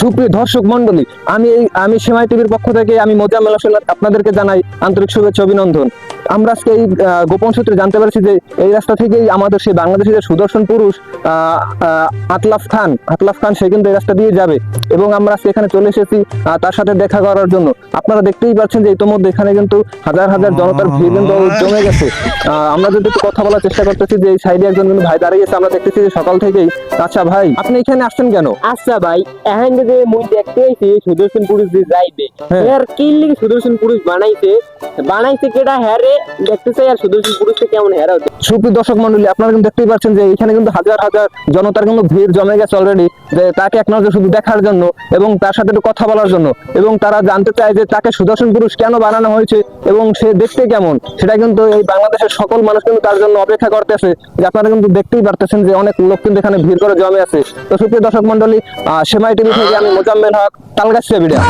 সুপ্রিয় দর্শক মন্ডলী আমি আমি সেমাই টিভির পক্ষ থেকে আমি মোজাম্মেল হোসেন আপনাদেরকে জানাই আন্তরিক শুভেচ্ছা অভিনন্দন। আমরা আজকে এই গোপন সূত্রে জানতে পারছি যে এই রাস্তা থেকেই আমাদের সেই বাংলাদেশের যে সুদর্শন পুরুষ আতলাফ খান আতলাফ খান সে কিন্তু এই রাস্তা দিয়ে যাবে। এবং আমরা আজকে এখানে চলে এসেছি তার সাথে দেখা করার জন্য। আপনারা দেখতেই পাচ্ছেন যে ইতোমধ্যে এখানে কিন্তু হাজার হাজার জনতার ভিড় কিন্তু জমে গেছে। আহ, আমরা যদি একটু কথা বলার চেষ্টা করতেছি যে এই সাইডে একজন কিন্তু ভাই দাঁড়িয়েছে আমরা দেখতেছি যে সকাল থেকেই আচ্ছা ভাই আপনি এখানে আসছেন কেন? আচ্ছা ভাই এখন যে মুই দেখতে আইছি সুদর্শন পুরুষ যে যাইবে হ্যাঁ। এর কি সুদর্শন পুরুষ বানাইছে? বানাইছে কেডা? হ্যারে দেখতে আর সুদর্শন পুরুষটা কেমন সুপ্রিয় দর্শক মন্ডলী, আপনারা কিন্তু দেখতেই পাচ্ছেন যে এখানে কিন্তু হাজার হাজার জনতার কিন্তু ভিড় জমে গেছে অলরেডি যে তাকে এক নজর শুধু দেখার জন্য এবং তার সাথে একটু কথা বলার জন্য এবং তারা জানতে চায় যে তাকে সুদর্শন পুরুষ কেন বানানো হয়েছে এবং সে দেখতে কেমন। সেটা কিন্তু এই বাংলাদেশের সকল মানুষ কিন্তু তার জন্য অপেক্ষা করতেছে। যে আপনারা কিন্তু দেখতেই পারতেছেন যে অনেক লোক কিন্তু এখানে ভিড় করে জমে আছে। তো সুপ্রিয় দর্শক মন্ডলী সেমাই টিভি থেকে আমি মোজাম্মেল হক, তালগাছিয়া ভিডিও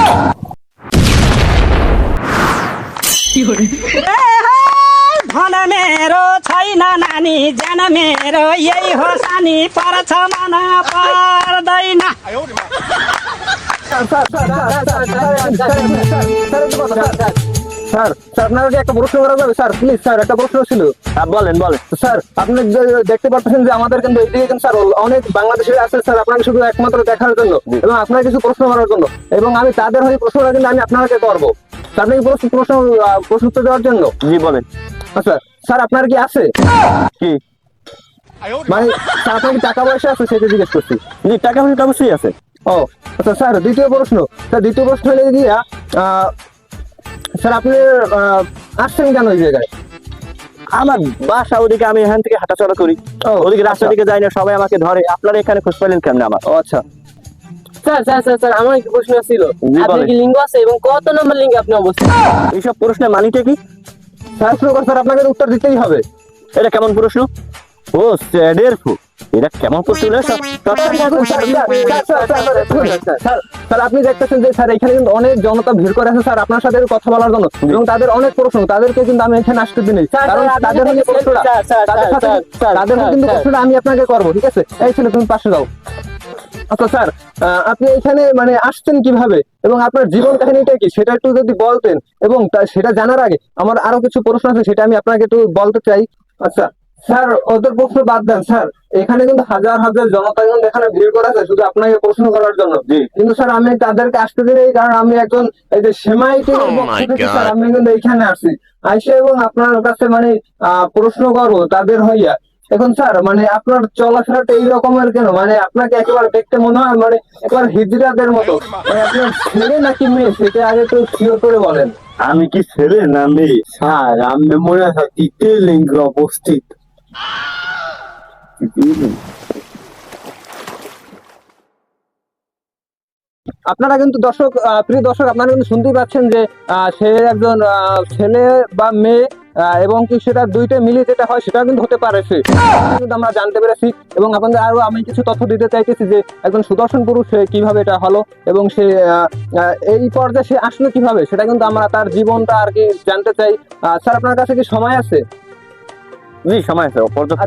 धन मेरो छैन नानी ज्यान मेरो यही हो सानी पर्छ मन पर्दैन sir sir আপনার একটা প্রশ্ন করা যাবে। স্যার প্লিজ স্যার একটা প্রশ্ন ছিল। বলেন বলেন। স্যার আপনি দেখতে পাচ্ছেন যে আমাদের কিন্তু এইদিকে কিন্তু স্যার অনেক বাংলাদেশি আছে স্যার আপনাকে শুধু একমাত্র দেখার জন্য এবং আপনার কিছু প্রশ্ন করার জন্য। এবং আমি তাদের হয়ে প্রশ্নটা কিন্তু আমি আপনাকে করব। তা আপনি প্রশ্ন প্রশ্ন প্রশ্ন উত্তর দেওয়ার জন্য? জি বলেন। আচ্ছা স্যার আপনার কি আছে? কি? মানে স্যার আপনার কি টাকা পয়সা আছে সেটা জিজ্ঞেস করছি। জি টাকা পয়সা অবশ্যই আছে। ও আচ্ছা স্যার দ্বিতীয় প্রশ্ন। স্যার দ্বিতীয় প্রশ্ন হলে গিয়া আহ, স্যার আপনি আসছেন কেন ওই জায়গায় আমার বাসা ওদিকে আমি এখান থেকে হাঁটাচলা করি ওদিকে রাস্তা আচ্ছা। দিকে যাই না সবাই আমাকে ধরে আপনারা এখানে খোঁজ পেলেন কেমনে আমার ও আচ্ছা স্যার স্যার স্যার স্যার আমার প্রশ্ন ছিল আপনার কি লিঙ্গ আছে এবং কত নম্বর লিঙ্গে আপনি অবস্থিত এইসব প্রশ্নের মানিটা কি স্যার স্যার আপনাকে উত্তর দিতেই হবে এটা কেমন প্রশ্ন ও স্যাডের ফু এটা কেমন প্রশ্ন sir, sir, sir, sir, sir, sir, আপনি দেখতেছেন যে স্যার এখানে কিন্তু অনেক জনতা ভিড় করে আছে স্যার আপনার সাথে কথা বলার জন্য। এবং তাদের অনেক প্রশ্ন তাদেরকে কিন্তু আমি এখানে আসতে দিই কারণ তাদের প্রশ্নটা স্যার, স্যার, তাদের স্যার, সাথে- তাদের কিন্তু প্রশ্নটা আমি আপনাকে করব ঠিক আছে? এই ছেলে তুমি পাশে যাও। আচ্ছা স্যার আহ, আপনি এখানে মানে আসছেন কীভাবে? এবং আপনার জীবন কাহিনীটা কি? সেটা একটু যদি বলতেন। এবং সেটা জানার আগে আমার আরও কিছু প্রশ্ন আছে সেটা আমি আপনাকে একটু বলতে চাই। আচ্ছা স্যার ওদের প্রশ্ন বাদ দেন স্যার। এখানে কিন্তু হাজার হাজার জনতা কিন্তু এখানে ভিড় করে আছে শুধু আপনাকে প্রশ্ন করার জন্য। কিন্তু স্যার আমি তাদেরকে আসতে দিই কারণ আমি একজন এই যে সেমাই থেকে স্যার আমি কিন্তু এখানে আসছি। আইসে এবং আপনার কাছে মানে প্রশ্ন করব তাদের হইয়া। এখন স্যার মানে আপনার চলাফেরাটা এই রকমের কেন? মানে আপনাকে একেবারে দেখতে মনে হয় মানে একেবারে হিজড়াদের মতো। মানে আপনার ছেলে নাকি মেয়ে? সেটা আগে একটু শিওর করে বলেন। আমি কি ছেলে না মেয়ে? স্যার। আমি মনে হয় তৃতীয় লিঙ্গে অবস্থিত। আপনারা কিন্তু দর্শক প্রিয় দর্শক, আপনারা কিন্তু শুনতেই পাচ্ছেন যে সে একজন ছেলে বা মেয়ে এবং কি সেটা দুইটা মিলিয়ে যেটা হয় সেটা কিন্তু হতে পারে সে। কিন্তু আমরা জানতে পেরেছি এবং আপনাদের আরও আমি কিছু তথ্য দিতে চাইতেছি যে, একজন সুদর্শন পুরুষ, সে কীভাবে এটা হলো এবং সে এই পর্যায়ে সে আসলো কীভাবে, সেটা কিন্তু আমরা তার জীবনটা আর কি জানতে চাই। স্যার, আপনার কাছে কি সময় আছে? জি সময় আছে পর্যাপ্ত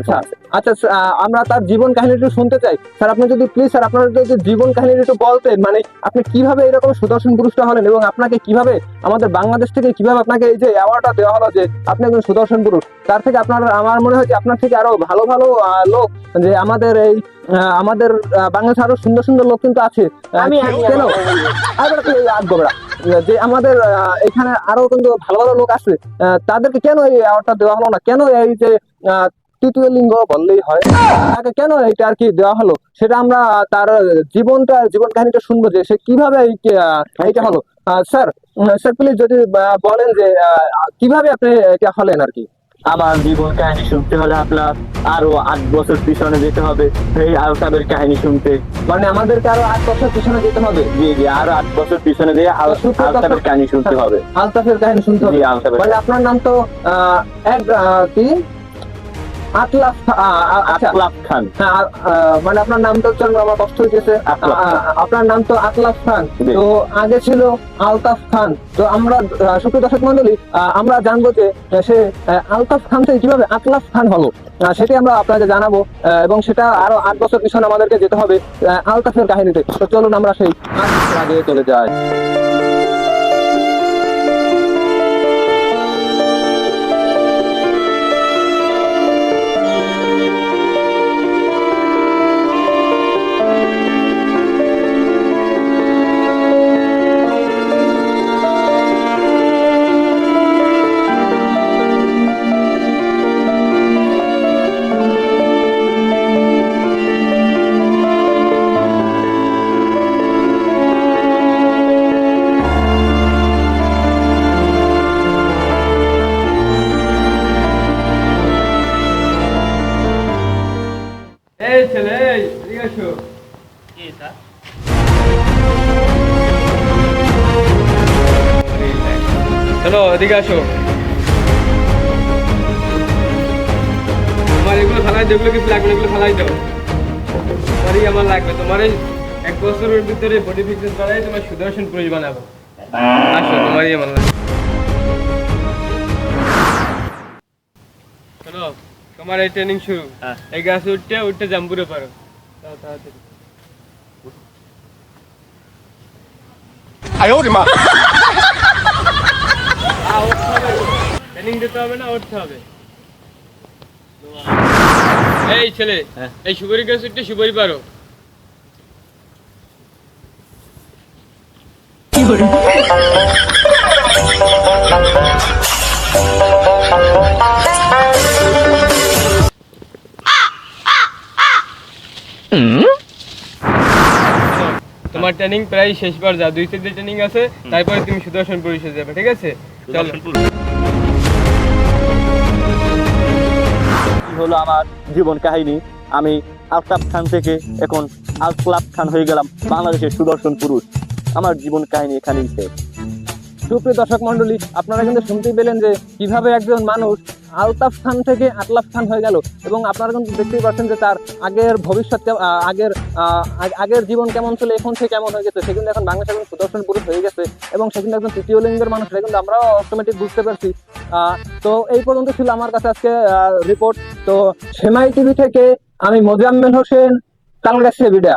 আচ্ছা আচ্ছা আমরা তার জীবন কাহিনী একটু শুনতে চাই। স্যার আপনি যদি প্লিজ স্যার আপনার যদি জীবন কাহিনী একটু বলতেন মানে আপনি কীভাবে এরকম সুদর্শন পুরুষটা হলেন এবং আপনাকে কীভাবে আমাদের বাংলাদেশ থেকে কীভাবে আপনাকে এই যে অ্যাওয়ার্ডটা দেওয়া হলো যে আপনি একজন সুদর্শন পুরুষ তার থেকে আপনার আমার মনে হয় যে আপনার থেকে আরও ভালো ভালো লোক যে আমাদের এই আহ, আমাদের বাংলাদেশে আরও সুন্দর সুন্দর লোক কিন্তু আছে। কেন? আর গোবরা যে আমাদের এখানে আরও কিন্তু ভালো ভালো লোক আছে তাদেরকে কেন এই অ্যাওয়ার্ডটা দেওয়া হলো না? কেন এই যে তৃতীয় লিঙ্গ বললেই হয়, তাকে কেন এইটা আর কি দেওয়া হলো? সেটা আমরা তার জীবনটা, জীবন কাহিনীটা শুনব যে সে কীভাবে এইটা হলো। স্যার স্যার প্লিজ যদি বলেন যে কীভাবে আপনি এটা হলেন আর কি? আমার জীবন কাহিনী শুনতে হলে আপনার আরও আট বছর পিছনে যেতে হবে। সেই আলতাবের কাহিনী শুনতে। মানে আমাদেরকে আরও আট বছর পিছনে যেতে হবে? জি জি আরও আট বছর পিছনে যেয়ে আল- আলতাবের কাহিনী শুনতে হবে। আলতাফের কাহিনী শুনতে হবে। মানে আপনার নাম তো আহ, এক কি? আতলাফ আচ্ছা। আকলাফ খান। হ্যাঁ, মানে আপনার নামটা উচ্চারণ করে আমার কষ্ট হইতেছে। আপনার নাম তো আকলাফ খান। তো আগে ছিল আলতাফ খান। তো আমরা সুপ্রিয় দর্শক মন্ডলী আহ, আমরা জানব যে সে আলতাফ খান থেকে কীভাবে আকলাফ খান হলো? সেটি আমরা আপনাকে জানাব এবং সেটা আরও আট বছর পিছনে আমাদেরকে যেতে হবে আলতাফের কাহিনীতে। তো চলুন আমরা সেই আগে চলে যাই। এই ছেলে এদিকে আসো চলো এদিকে আসো। তোমার এগুলো ফালাই দাও এগুলো কিছু লাগবে এগুলো ফালাই দাও। তোমারই আমার লাগবে। তোমার এই এক বছরের ভিতরে বডি ফিক্সেস করাই তোমার সুদর্শন পুরুষ বানাবো। আসো তোমারই আমার লাগবে। তোমার এই ট্রেনিং শুরু। এই গাছ উঠতে উঠতে জাম্পুরে পারো। যাও মা। ট্রেনিং দিতে হবে না উঠতে হবে। এই ছেলে এই সুপারি গাছ উঠতে সুপারি পারো। তোমার ট্রেনিং প্রায় শেষবার যা দুই তিনটে ট্রেনিং আছে তারপরে তুমি সুদর্শন পরিষদ যাবে ঠিক আছে? চলো। কি হলো আমার জীবন কাহিনী। আমি আলতাফ খান থেকে এখন আলতাফ খান হয়ে গেলাম বাংলাদেশের সুদর্শন পুরুষ। আমার জীবন কাহিনী এখানেই শেষ। সুপ্রিয় দর্শক মন্ডলী আপনারা কিন্তু শুনতেই পেলেন যে কীভাবে একজন মানুষ আলতাফ খান থেকে আতলাফ খান হয়ে গেল এবং আপনারা কিন্তু দেখতেই পাচ্ছেন যে তার আগের ভবিষ্যৎ আগের আগের জীবন কেমন ছিল, এখন থেকে কেমন হয়ে গেছে, সে কিন্তু এখন বাংলাদেশ এখন সুদর্শন পুরুষ হয়ে গেছে এবং সে কিন্তু একজন তৃতীয় লিঙ্গের মানুষ সেটা কিন্তু আমরাও অটোমেটিক বুঝতে পারছি। তো এই পর্যন্ত ছিল আমার কাছে আজকে রিপোর্ট তো সেমাই টিভি থেকে আমি মোজাম্মেল হোসেন কালগাছে বিডা।